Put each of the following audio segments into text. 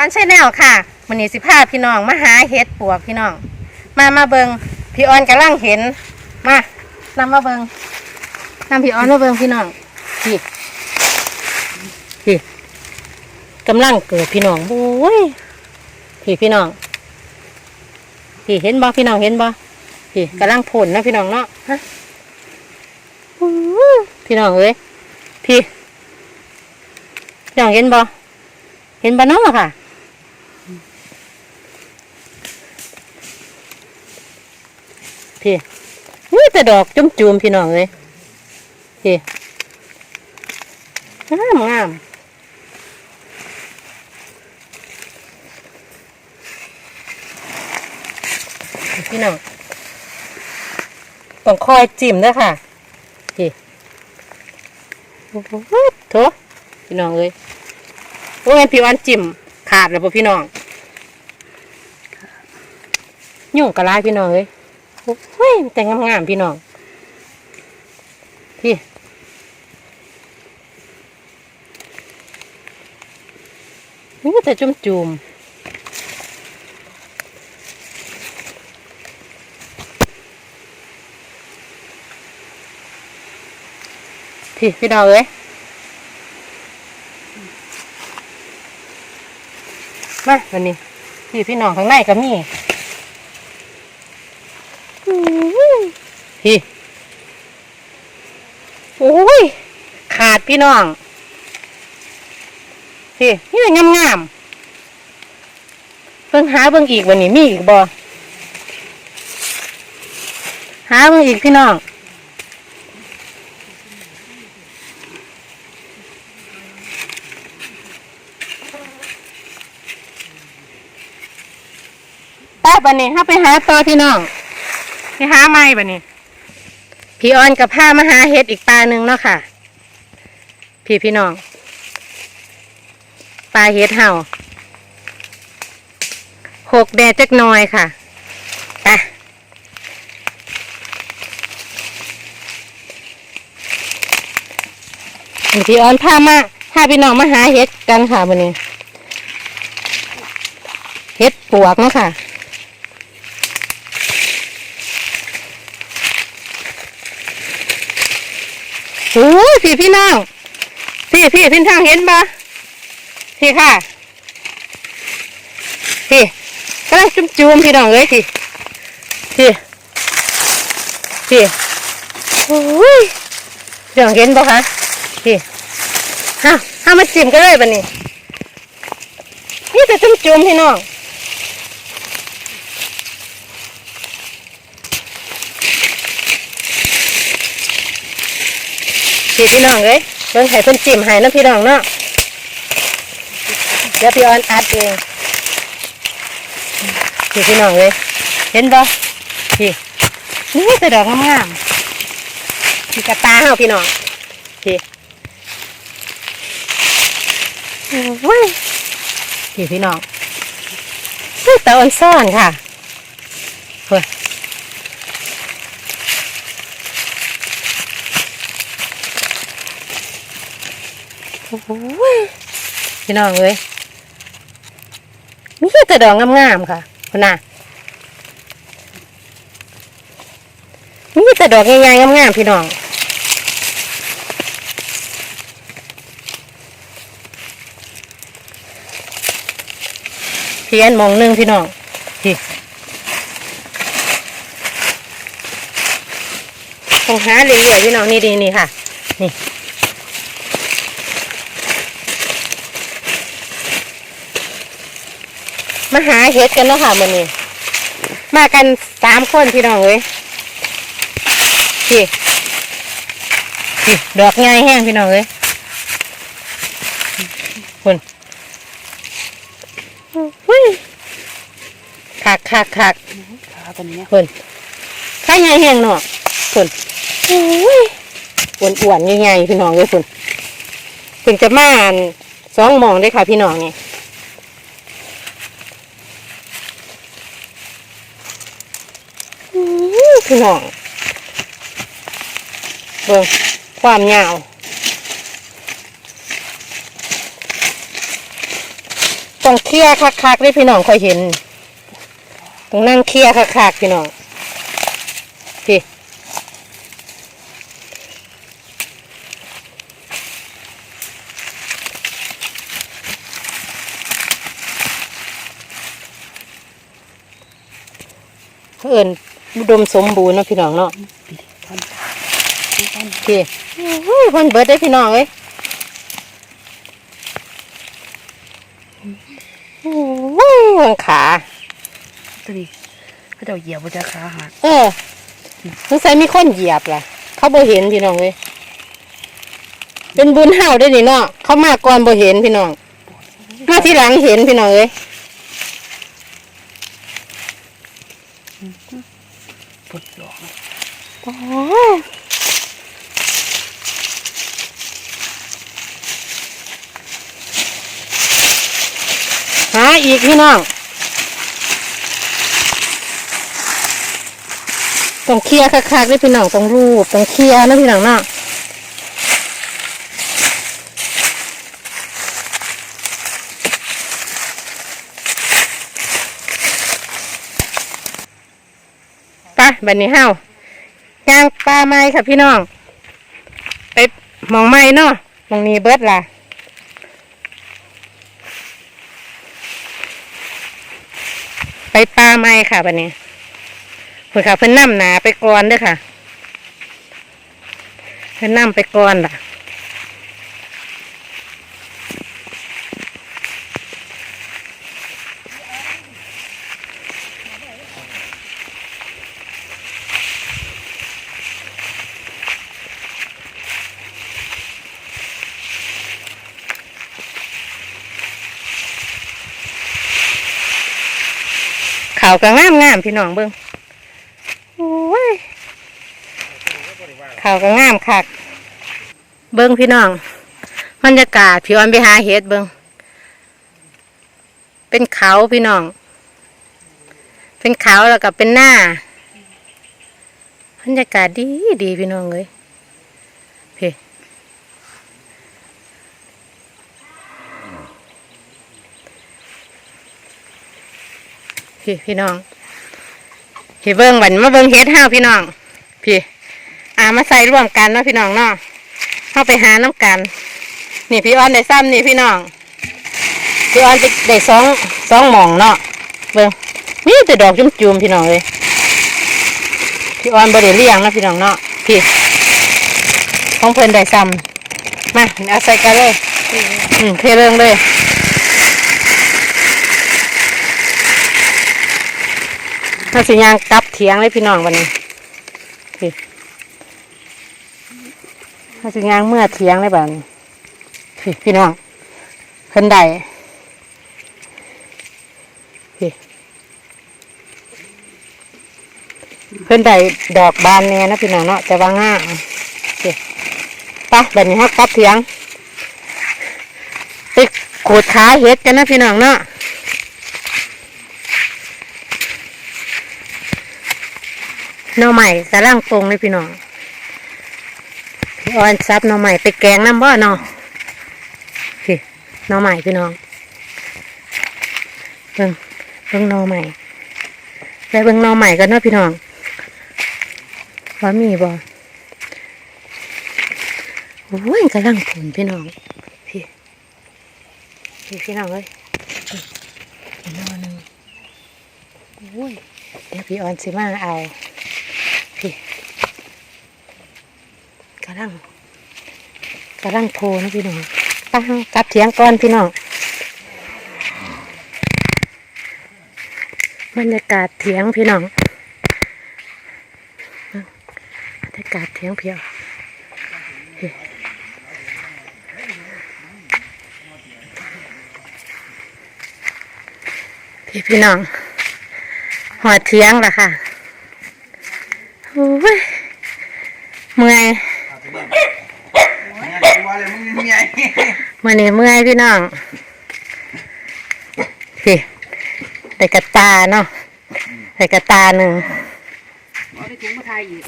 ตอนใช่แนวค่ะมันนี้สิพาพี่น้องมาหาเห็ดปวกพี่น้อง มามาเบิงพี่ออนกำลังเห็น มานำมาเบิงนำพี่ออนมาเบิงพี่น้องพี่พี่กำลังเกิดพี่น้องโอ้ยพี่พี่น้องพี่เห็นบ่พี่น้องเห็นบ่พี่กำลังผลนะพี่น้องเนาะฮะพี่น้องเอ้ยพี่พี่น้องเห็นบ่เห็นบ่เนาะค่ะ พี่นี่แต่ดอกจุ่มจุมพี่น้องเลยพี่งามงามพี่น้องต้องคอยจิ้มด้วยค่ะพี่โอ้โหโถพี่น้องเลยโอ้ยพี่วันจิ้มขาดแล้วป่ะพี่น้องยุ่งกระไรพี่น้องเลย เฮ้ยแต่งงามๆพี่น้องพี่นี่แต่จุ่มจุมๆพี่พี่ดาวเอ้ยมาวันนี้พี่พี่น้องข้างในก็มี พี่โอ้ย ขาดพี่น้องพี่นี่งามงามๆเบิ่งหาเบิ่งอีกวันนี้มีอีกบ่หาเบิ่งอีกพี่น้องแป๊บบันนี้ถ้าไปหาต่อพี่น้องไปหาไม้บันนี้ พี่ออนกับผ้ามาหาเห็ดอีกปลาหนึ่งเนาะค่ะ พี่พี่น้องปลาเห็ดเห่าหกแดดจักน่อยค่ะไปพี่ออนผ้ามาพาพี่น้องมาหาเห็ดกันค่ะวันนี้ เห็ดปวกเนาะค่ะ โอ้ยพี่พี่น้องพี่พี่พี่ทางเห็นปะพี่ค่ะพี่ก็ได้จุ่มจุ่มพี่น้องเลยพี่พี่พี่โอ้ยพี่น้องเห็นปะคะพี่ฮะห้ามาจิ้มกันเลยบันนี้นี่จะจุ่มจุ่มพี่น้อง พี่พี่น้องเลยเบิ่งให้เพิ่นจิ้มให้นะพี่น้องเนาะเดี๋ยวพี่ออนอัดเองพี่พี่น้องเลยเห็นบ่พี่นี่แต่ดอกงามๆพี่กระตาเฮาพี่น้องพี่โอ้ยพี่พี่น้องนี่ตะออนซ่อนค่ะเฮ้ย โอ้โห พี่น้องเอ้ยมีแต่ดอกงามๆค่ะคุณน่ะมีแต่ดอกใหญ่ๆงามๆพี่น้องเพียนมองหนึงพี่น้องพี่ต้องหาเรื่อยๆพี่น้องนี่ดีนี่ค่ะ นี่ มาหาเห็ดกันเนาะค่ะมันนี้มากันสามคนพี่น้องเอ้ยพี่พี่ดอกง่ายแห้งพี่น้องเอ้ยคุณอุ้ยคักคักคักขาตัวนี้คุณข้าง่ายแห้งเนาะคุณอุ้ยอ้วนอ้วนๆง่ายๆพี่น้องเอ้ยคุณเพิ่งจะมาอันสองโมองได้อค่ะพี่น้องนี่ อื้อ พี่น้องเบิ่งความยาวต้องเคลียคักๆเลยพี่น้องค่อยเห็นต้องนั่งเคลียคักๆพี่น้องพี่เอิญ อุดมสมบูรณ์เนาะพี่น้องเนาะพี่โอ้ยคนเบิดได้อพี่น้องเอ้ยโอ้ยหางขาตัวนี้เขาเจ้าเหยียบว่าจะขาหักเออสงสัยมีคนเหยียบล่ะเขาบ่เห็นพี่น้องเลยเป็นบุญเฮาได้อนี่เนาะเขามาก่อนบ่เห็นพี่น้องมาทีหลังเห็นพี่น้องเลย ปวดหลอก โอ้ย หาอีกพี่น้อง ต้องเคลียร์คักๆด้วยพี่น้องต้องรูปต้องเคลียร์นะพี่น้องเนาะไปบัดนี้เฮาย่างปลาไม้ค่ะพี่น้อง ไปมองไม้เนาะมองนี้เบิดล่ะ ปปลาไม้ค่ะบัดนี้เพื่อค่ะเพิ่นนำหนาไปก่อนเด้อค่ะ เพิ่นนำไปก่อนล่ะ เขาวก็งามงามๆพี่น้องเบิ่งโอ้ยเขาวก็งามคัก เบิ่งพี่น้องบรรยากาศพี่ออนไปหาเห็ดเบิ่งเป็นเขาพี่น้อง เป็นเขาแล้วก็เป็นหน้าบรรยากาศดีดีพี่น้องเลย พี่พี่น้องพี่เบิ้งบันมาเบิ้งเฮ็ดห้าวพี่น้อง พี่อามาใส่ร่วมกันเนาะพี่น้องเนาะเข้าไปหาน้ำกัน นี่พี่ออนได้ซ้ำนี่พี่น้องพี่ออนได้สองสองหม่องเนาะเบิ้งนี่แต่ดอกจุ่มๆพี่น้องเลยพี่ออนบริเลี้ยงเนาะพี่น้องเนาะพี่ของเพิ่นได้ซ้ำมาเอาใส่กันเลยอืมเทเรื่องเลยาสิยางกลับเถียงเลยพี่น้องวันนี้พี่ถ้าสิยางเมื่อเถียงเลยแบบนี้พี่พี่น้องเพิ่นได้พี่เพิ่นได้ดอกบานแน่นะพี่น้องเนาะแต่ว่าง่าพี่ไปแบบนี้ครับกลับเถียงไปขูดขาเห็ดกันนะพี่น้องเนาะ หน่อใหม่กระล่างปรุงเลยพี่น้องพี่ออนซับหน่อใหม่ไปแกงน้ำบ่เนาะพี่หน่อใหม่พี่น้องเบิ่งเบิ่งหน่อใหม่ไปเบิ่งหน่อใหม่กันเนาะพี่น้องว่ามีบ่โอ้ยกระล่างผลพี่น้องพี่พี่พี่น้องเอ้ยอีกหน่อหนึงโอ้ยเดี๋ยวพี่ออนสิมาเอา พี่กำลังกำลังโทรนะพี่น้องตั้งกับเถียงก่อนพี่น้องบรรยากาศเถียงพี่น้องบรรยากาศเถียงเพียวพี่พี่น้องหอดเถียงล่ะค่ะ เมื่อยเมื่อนี้เมื่อยพี่น้องพี่ได้กระตาเนาะได้กระตาหนึ่งได้ถุงมาทายอีก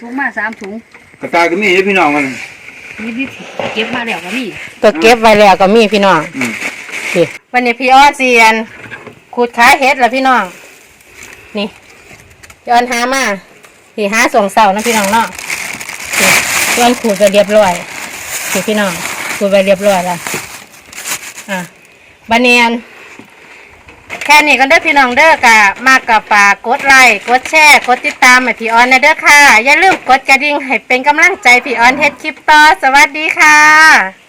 ถุงมาสามถุงกระตาก็มีให้พี่น้องกันนี่ที่เก็บมาแล้วก็มีตัวเก็บไว้แล้วก็มีพี่น้องอืมนี่วันนี้พี่อ้อเซียนขูดขาเฮ็ดแล้วพี่น้อง นี่ พี่อ้อนหามาพี่หาส่งเสานะพี่น้องเนาะนี่พี่อ้อนขูดไปเรียบร้อยนี่พี่น้องขูดไปเรียบร้อยแล้วอะบันเนียนแค่นี้ก็เด้อพี่น้องเด้อกะมากกับฝากกดไลค์กดแชร์กดติดตามให้พี่ออนนะเด้อค่ะ อย่าลืมกดกระดิ่งให้เป็นกำลังใจพี่ออนเฮ็ดคลิปต่อสวัสดีค่ะ